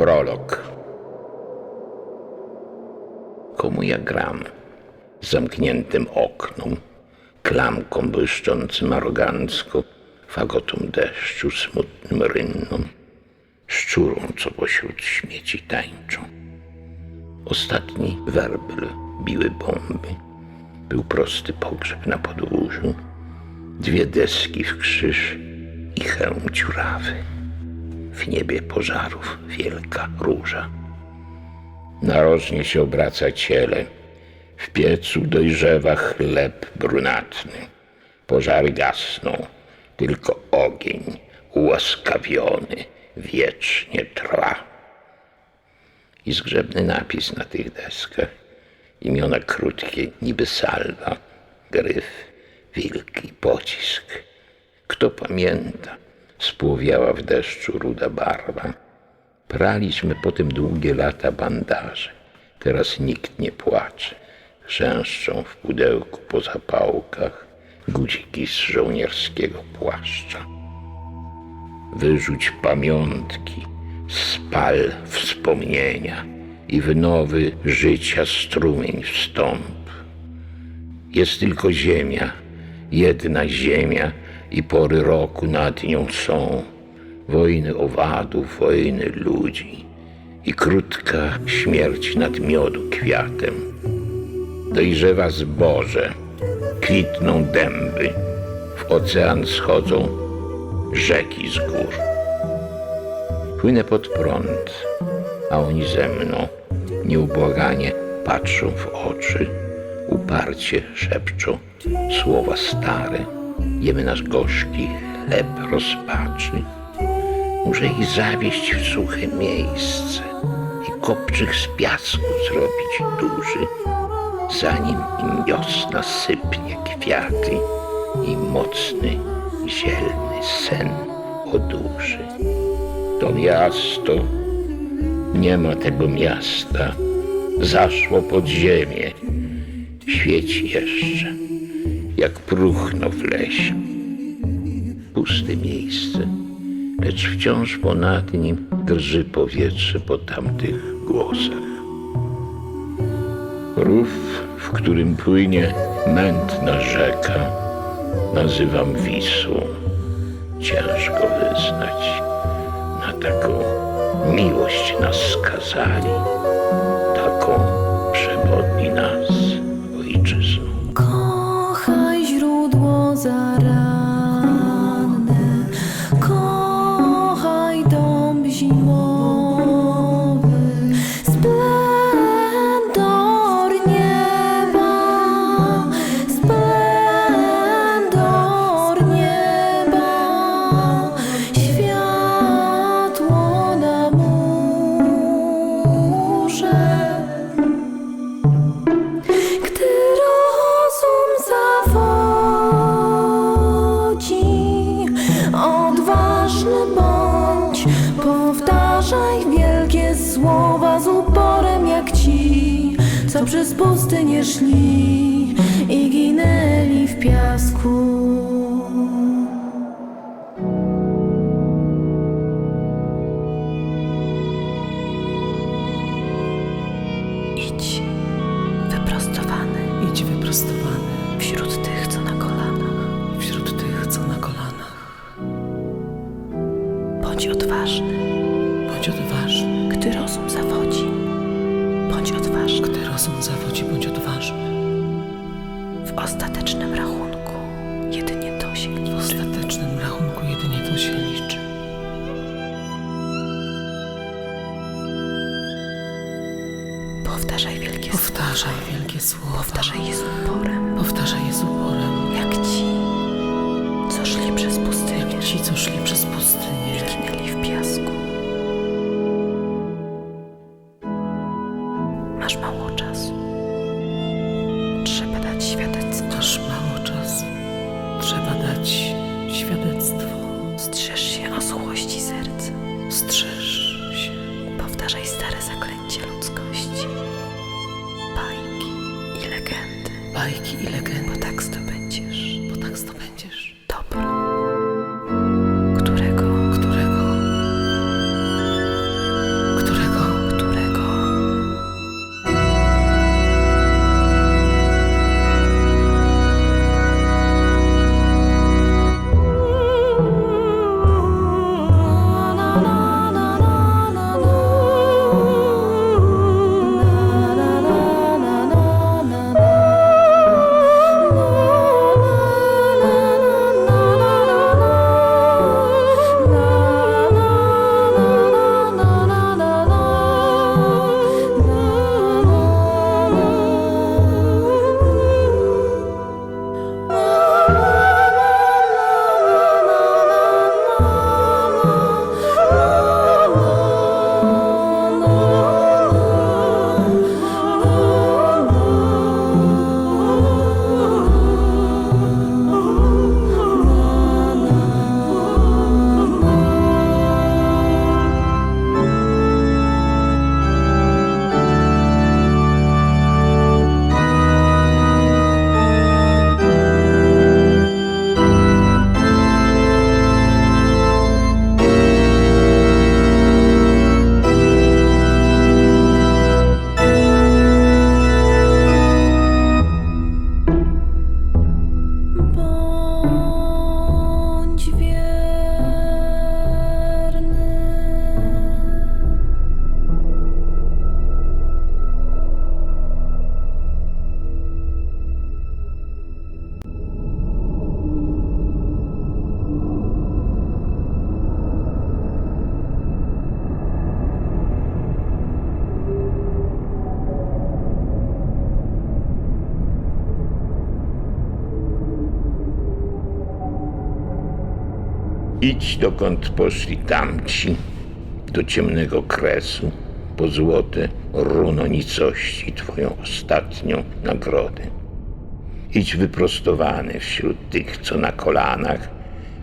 Prolog. Komu ja gram? Zamkniętym oknom, klamką błyszczącym arogancko, fagotą deszczu, smutnym rynną, szczurą, co pośród śmieci tańczą. Ostatni werbel biły bomby. Był prosty pogrzeb na podwórzu, dwie deski w krzyż i hełm dziurawy. W niebie pożarów wielka róża. Narożnie się obraca ciele, w piecu dojrzewa chleb brunatny. Pożary gasną, tylko ogień ułaskawiony wiecznie trwa. I zgrzebny napis na tych deskach, imiona krótkie, niby salwa, gryf, wilk i pocisk. Kto pamięta, spłowiała w deszczu ruda barwa. Praliśmy potem długie lata bandaże. Teraz nikt nie płacze. Chrzęszczą w pudełku po zapałkach guziki z żołnierskiego płaszcza. Wyrzuć pamiątki, spal wspomnienia i w nowy życia strumień wstąp. Jest tylko ziemia, jedna ziemia i pory roku nad nią są. Wojny owadów, wojny ludzi i krótka śmierć nad miodu kwiatem. Dojrzewa zboże, kwitną dęby, w ocean schodzą rzeki z gór. Płynę pod prąd, a oni ze mną nieubłaganie patrzą w oczy, uparcie szepczą słowa stare. Jemy nasz gorzki chleb rozpaczy. Muszę ich zawieść w suche miejsce i kopczyk z piasku zrobić duży, zanim im wiosna sypnie kwiaty i mocny, zielny sen odurzy. To miasto, nie ma tego miasta, zaszło pod ziemię, świeci jeszcze, jak próchno w lesie. Puste miejsce, lecz wciąż ponad nim drży powietrze po tamtych głosach. Rów, w którym płynie mętna rzeka, nazywam Wisłą. Ciężko wyznać, na taką miłość nas skazali, taką przewodni nas interest. Słowa z uporem jak ci, co przez pustynię szli i ginęli w piasku. Idź wyprostowany Idź wyprostowany wśród tych, Powtarzaj wielkie słowa. Powtarzaj je z uporem, Powtarzaj je Bajki i legendy, bo tak Idź dokąd poszli tamci, do ciemnego kresu, po złote runo nicości, twoją ostatnią nagrodę. Idź wyprostowany wśród tych, co na kolanach,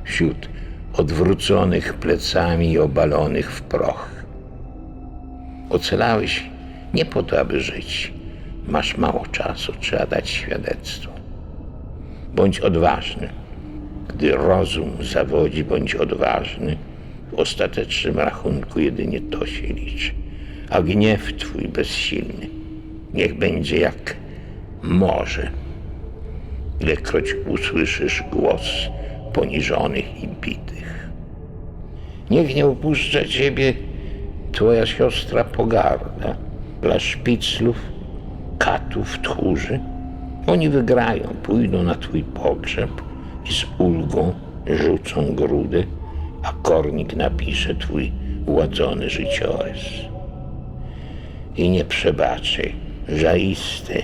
wśród odwróconych plecami i obalonych w proch. Ocalałeś nie po to, aby żyć. Masz mało czasu, trzeba dać świadectwo. Bądź odważny. Gdy rozum zawodzi, bądź odważny. W ostatecznym rachunku jedynie to się liczy. A gniew twój bezsilny niech będzie jak morze. Ilekroć usłyszysz głos poniżonych i bitych. Niech nie opuszcza ciebie twoja siostra pogarda dla szpiclów, katów, tchórzy. Oni wygrają, pójdą na twój pogrzeb z ulgą rzucą grudy, a kornik napisze twój ładzony życiorys. I nie przebaczaj, żalisty,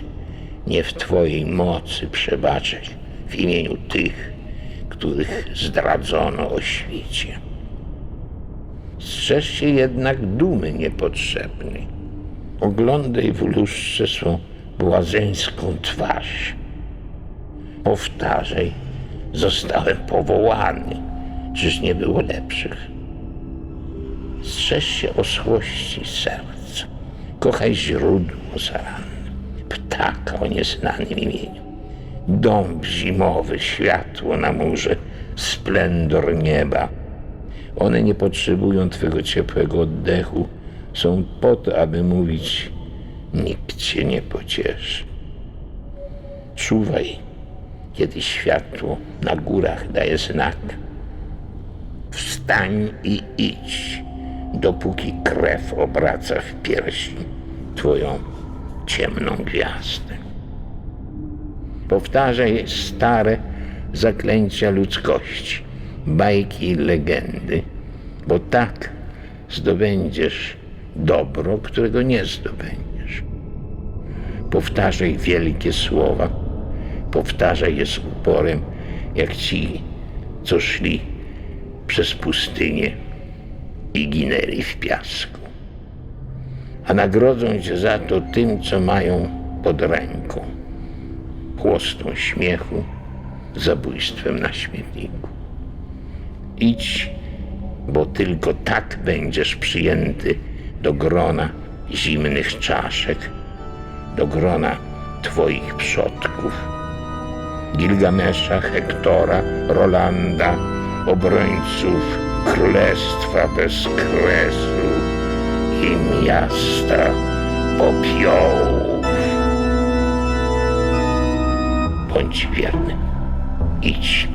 nie w twojej mocy przebaczać w imieniu tych, których zdradzono o świecie. Strzeż się jednak dumy niepotrzebnej. Oglądaj w lustrze swą błazeńską twarz. Powtarzaj, zostałem powołany, czyż nie było lepszych. Strzeż się oschłości serca. Kochaj źródło zaranne, ptaka o nieznanym imieniu. Dąb zimowy, światło na murze, splendor nieba. One nie potrzebują Twego ciepłego oddechu. Są po to, aby mówić, nikt Cię nie pocieszy. Czuwaj, kiedy światło na górach daje znak. Wstań i idź, dopóki krew obraca w piersi Twoją ciemną gwiazdę. Powtarzaj stare zaklęcia ludzkości, bajki i legendy, bo tak zdobędziesz dobro, którego nie zdobędziesz. Powtarzaj wielkie słowa, powtarzaj je z uporem, jak ci, co szli przez pustynię i ginęli w piasku. A nagrodzą cię za to tym, co mają pod ręką chłostą śmiechu, zabójstwem na śmietniku. Idź, bo tylko tak będziesz przyjęty do grona zimnych czaszek, do grona Twoich przodków. Gilgamesza, Hektora, Rolanda, obrońców królestwa bez kresu i miasta popiołów. Bądź wierny. Idź.